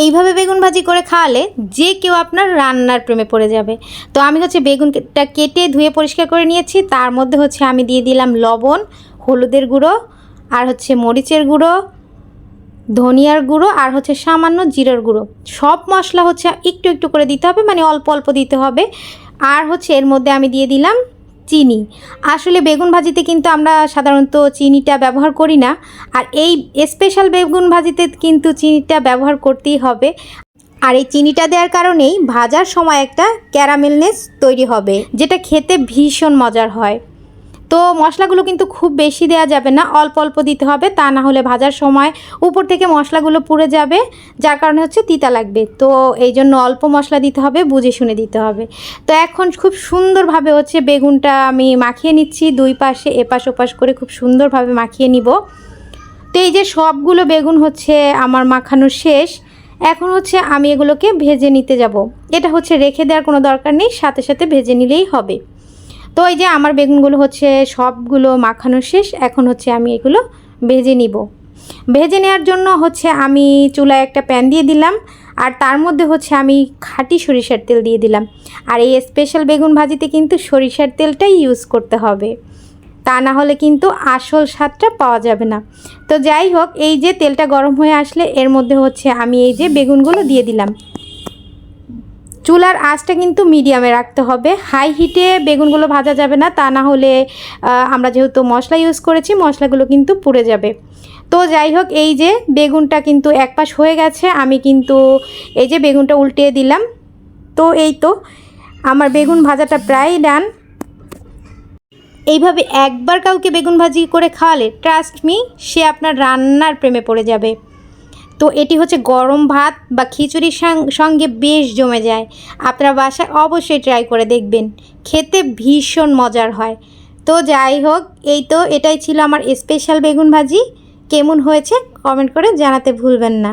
এইভাবে বেগুন ভাজি করে খাওয়ালে যে কেউ আপনার রান্নার প্রেমে পড়ে যাবে। তো আমি হচ্ছে বেগুনটা কেটে ধুয়ে পরিষ্কার করে নিয়েছি। তার মধ্যে হচ্ছে আমি দিয়ে দিলাম লবণ, হলুদের গুঁড়ো, আর হচ্ছে মরিচের গুঁড়ো, ধনিয়ার গুঁড়ো, আর হচ্ছে সামান্য জিরার গুঁড়ো। সব মশলা হচ্ছে একটু একটু করে দিতে হবে মানে অল্প অল্প দিতে হবে। আর হচ্ছে এর মধ্যে আমি দিয়ে দিলাম চিনি। আসলে বেগুন ভাজিতে কিন্তু আমরা সাধারণত চিনিটা ব্যবহার করি না। আর এই স্পেশাল বেগুন ভাজিতে কিন্তু চিনিটা ব্যবহার করতেই হবে। আর এই চিনিটা দেওয়ার কারণেই ভাজার সময় একটা ক্যারামেলনেস তৈরি হবে, যেটা খেতে ভীষণ মজার হয়। তো মশলাগুলো কিন্তু খুব বেশি দেওয়া যাবে না, অল্প অল্প দিতে হবে, তা না হলে ভাজার সময় উপর থেকে মশলাগুলো পুড়ে যাবে, যার কারণে হচ্ছে তিতা লাগবে। তো এই জন্য অল্প মশলা দিতে হবে, বুঝে শুনে দিতে হবে। তো এখন খুব সুন্দরভাবে হচ্ছে বেগুনটা আমি মাখিয়ে নিচ্ছি, দুই পাশে, এপাশ ওপাশ করে খুব সুন্দরভাবে মাখিয়ে নিব। তো এই যে সবগুলো বেগুন হচ্ছে আমার মাখানো শেষ, এখন হচ্ছে আমি এগুলোকে ভেজে নিতে যাব। এটা হচ্ছে রেখে দেওয়ার কোনো দরকার নেই, সাথে সাথে ভেজে নিলেই হবে। তো এই যে আমার বেগুনগুলো হচ্ছে সবগুলো মাখানো শেষ, এখন হচ্ছে আমি এগুলো ভেজে নিব। ভেজে নেওয়ার জন্য হচ্ছে আমি চুলায় একটা প্যান দিয়ে দিলাম, আর তার মধ্যে হচ্ছে আমি খাঁটি সরিষার তেল দিয়ে দিলাম। আর এই স্পেশাল বেগুন ভাজিতে কিন্তু সরিষার তেলটাই ইউজ করতে হবে। তা না হলে কিন্তু আসল স্বাদটা পাওয়া যাবে না। তো যাই হোক, এই যে তেলটা গরম হয়ে আসলে এর মধ্যে হচ্ছে আমি এই যে বেগুনগুলো দিয়ে দিলাম। চুলার আঁচটা কিন্তু মিডিয়ামে রাখতে হবে। হাই হিটে বেগুনগুলো ভাজা যাবে না, তা না হলে আমরা যেহেতু মশলা ইউজ করেছি, মশলাগুলো কিন্তু পুড়ে যাবে। তো যাই হোক, এই যে বেগুনটা কিন্তু এক পাশ হয়ে গেছে, আমি কিন্তু এই যে বেগুনটা উল্টিয়ে দিলাম। তো এই তো, আমার বেগুন ভাজাটা প্রায় ডান এইভাবে একবার কাউকে বেগুন ভাজি করে খাওয়ালে ট্রাস্ট মি সে আপনার রান্নার প্রেমে পড়ে যাবে। তো এটি হচ্ছে গরম ভাত বা খিচুড়ির সঙ্গে বেশ জমে যায়। আপনারা বাসায় অবশ্যই ট্রাই করে দেখবেন। খেতে ভীষণ মজার হয়। তো যাই হোক, এই তো এটাই ছিল আমার স্পেশাল বেগুন ভাজি। কেমন হয়েছে কমেন্ট করে জানাতে ভুলবেন না।